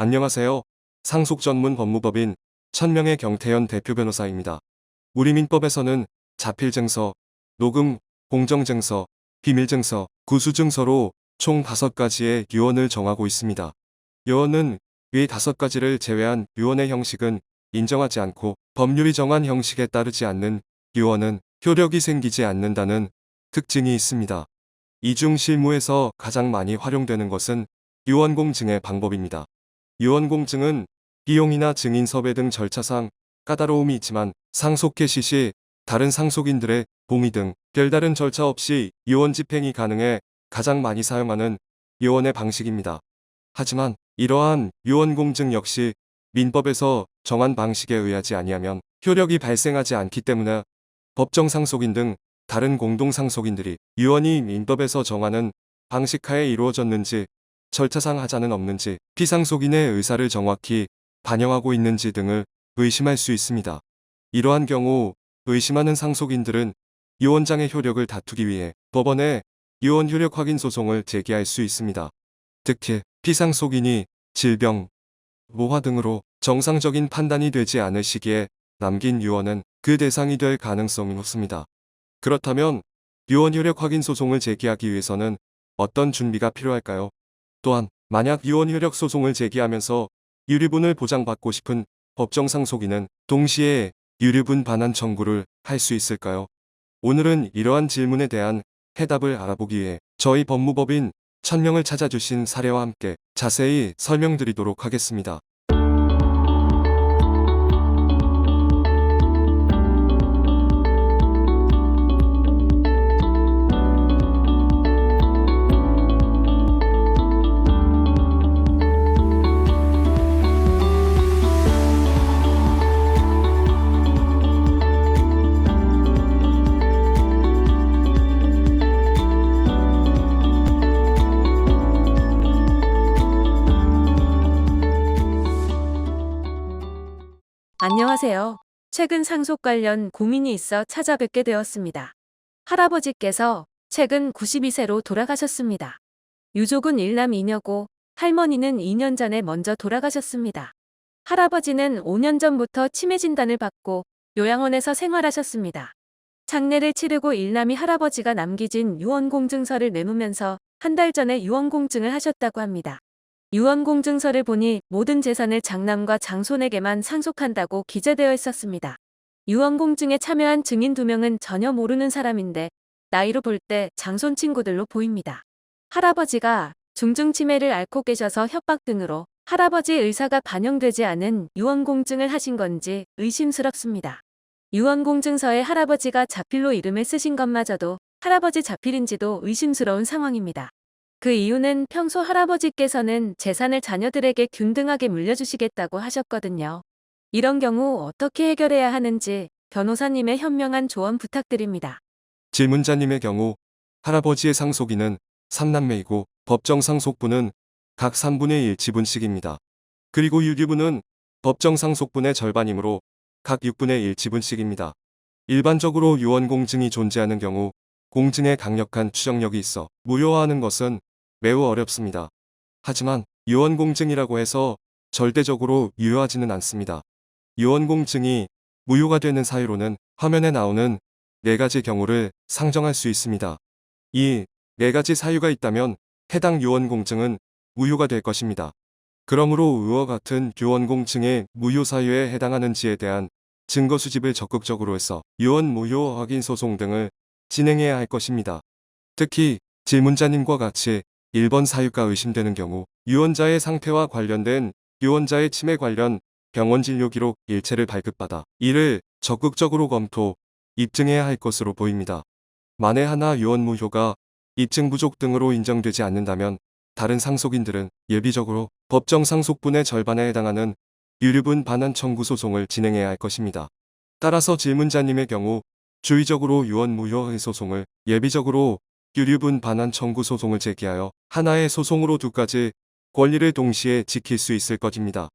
안녕하세요. 상속 전문 법무법인 천명의 경태현 대표 변호사입니다. 우리 민법에서는 자필증서, 녹음, 공정증서, 비밀증서, 구수증서로 총 5가지의 유언을 정하고 있습니다. 유언은 위 5가지를 제외한 유언의 형식은 인정하지 않고 법률이 정한 형식에 따르지 않는 유언은 효력이 생기지 않는다는 특징이 있습니다. 이중 실무에서 가장 많이 활용되는 것은 유언공증의 방법입니다. 유언공증은 비용이나 증인 섭외 등 절차상 까다로움이 있지만 상속 개시 시 다른 상속인들의 동의 등 별다른 절차 없이 유언 집행이 가능해 가장 많이 사용하는 유언의 방식입니다. 하지만 이러한 유언공증 역시 민법에서 정한 방식에 의하지 아니하면 효력이 발생하지 않기 때문에 법정 상속인 등 다른 공동 상속인들이 유언이 민법에서 정하는 방식하에 이루어졌는지 절차상 하자는 없는지 피상속인의 의사를 정확히 반영하고 있는지 등을 의심할 수 있습니다. 이러한 경우 의심하는 상속인들은 유언장의 효력을 다투기 위해 법원에 유언 효력 확인 소송을 제기할 수 있습니다. 특히 피상속인이 질병, 모화 등으로 정상적인 판단이 되지 않을 시기에 남긴 유언은 그 대상이 될 가능성이 높습니다. 그렇다면 유언 효력 확인 소송을 제기하기 위해서는 어떤 준비가 필요할까요? 또한 만약 유언 효력 소송을 제기하면서 유류분을 보장받고 싶은 법정 상속인은 동시에 유류분 반환 청구를 할 수 있을까요? 오늘은 이러한 질문에 대한 해답을 알아보기 위해 저희 법무법인 천명을 찾아주신 사례와 함께 자세히 설명드리도록 하겠습니다. 안녕하세요. 최근 상속 관련 고민이 있어 찾아뵙게 되었습니다. 할아버지께서 최근 92세로 돌아가셨습니다. 유족은 일남 이녀고 할머니는 2년 전에 먼저 돌아가셨습니다. 할아버지는 5년 전부터 치매 진단을 받고 요양원에서 생활하셨습니다. 장례를 치르고 일남이 할아버지가 남기진 유언공증서를 내놓으면서 한 달 전에 유언공증을 하셨다고 합니다. 유언공증서를 보니 모든 재산을 장남과 장손에게만 상속한다고 기재되어 있었습니다. 유언공증에 참여한 증인 두 명은 전혀 모르는 사람인데 나이로 볼 때 장손 친구들로 보입니다. 할아버지가 중증 치매를 앓고 계셔서 협박 등으로 할아버지 의사가 반영되지 않은 유언공증을 하신 건지 의심스럽습니다. 유언공증서에 할아버지가 자필로 이름을 쓰신 것마저도 할아버지 자필인지도 의심스러운 상황입니다. 그 이유는 평소 할아버지께서는 재산을 자녀들에게 균등하게 물려주시겠다고 하셨거든요. 이런 경우 어떻게 해결해야 하는지 변호사님의 현명한 조언 부탁드립니다. 질문자님의 경우 할아버지의 상속인은 3남매이고 법정 상속분은 각 3분의 1 지분씩입니다. 그리고 유류분은 법정 상속분의 절반이므로 각 6분의 1 지분씩입니다. 일반적으로 유언공증이 존재하는 경우 공증에 강력한 추정력이 있어 무효화하는 것은 매우 어렵습니다. 하지만 유언공증이라고 해서 절대적으로 유효하지는 않습니다. 유언공증이 무효가 되는 사유로는 화면에 나오는 네 가지 경우를 상정할 수 있습니다. 이 네 가지 사유가 있다면 해당 유언공증은 무효가 될 것입니다. 그러므로 의와 같은 유언공증의 무효 사유에 해당하는지에 대한 증거 수집을 적극적으로 해서 유언 무효 확인 소송 등을 진행해야 할 것입니다. 특히 질문자님과 같이 1번 사유가 의심되는 경우 유언자의 상태와 관련된 유언자의 치매 관련 병원 진료 기록 일체를 발급받아 이를 적극적으로 검토, 입증해야 할 것으로 보입니다. 만에 하나 유언 무효가 입증 부족 등으로 인정되지 않는다면 다른 상속인들은 예비적으로 법정 상속분의 절반에 해당하는 유류분 반환 청구 소송을 진행해야 할 것입니다. 따라서 질문자님의 경우 주의적으로 유언 무효의 소송을 예비적으로 유류분 반환 청구 소송을 제기하여 하나의 소송으로 두 가지 권리를 동시에 지킬 수 있을 것입니다.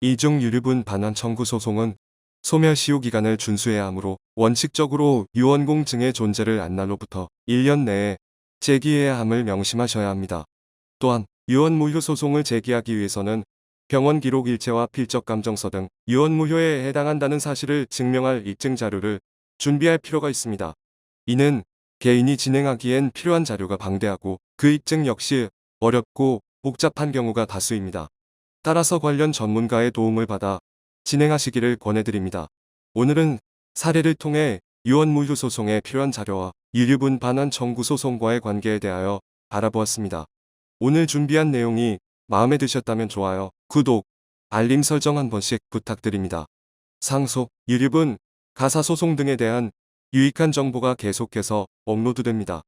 이중 유류분 반환 청구 소송은 소멸 시효 기간을 준수해야 하므로 원칙적으로 유언공 증의 존재를 안 날로부터 1년 내에 제기해야 함을 명심하셔야 합니다. 또한 유언 무효 소송을 제기하기 위해서는 병원 기록 일체와 필적 감정서 등 유언무효에 해당한다는 사실을 증명할 입증 자료를 준비할 필요가 있습니다. 이는 개인이 진행하기엔 필요한 자료가 방대하고 그 입증 역시 어렵고 복잡한 경우가 다수입니다. 따라서 관련 전문가의 도움을 받아 진행하시기를 권해드립니다. 오늘은 사례를 통해 유언무효 소송에 필요한 자료와 유류분 반환 청구 소송과의 관계에 대하여 알아보았습니다. 오늘 준비한 내용이 마음에 드셨다면 좋아요, 구독, 알림 설정 한 번씩 부탁드립니다. 상속, 유류분, 가사소송 등에 대한 유익한 정보가 계속해서 업로드됩니다.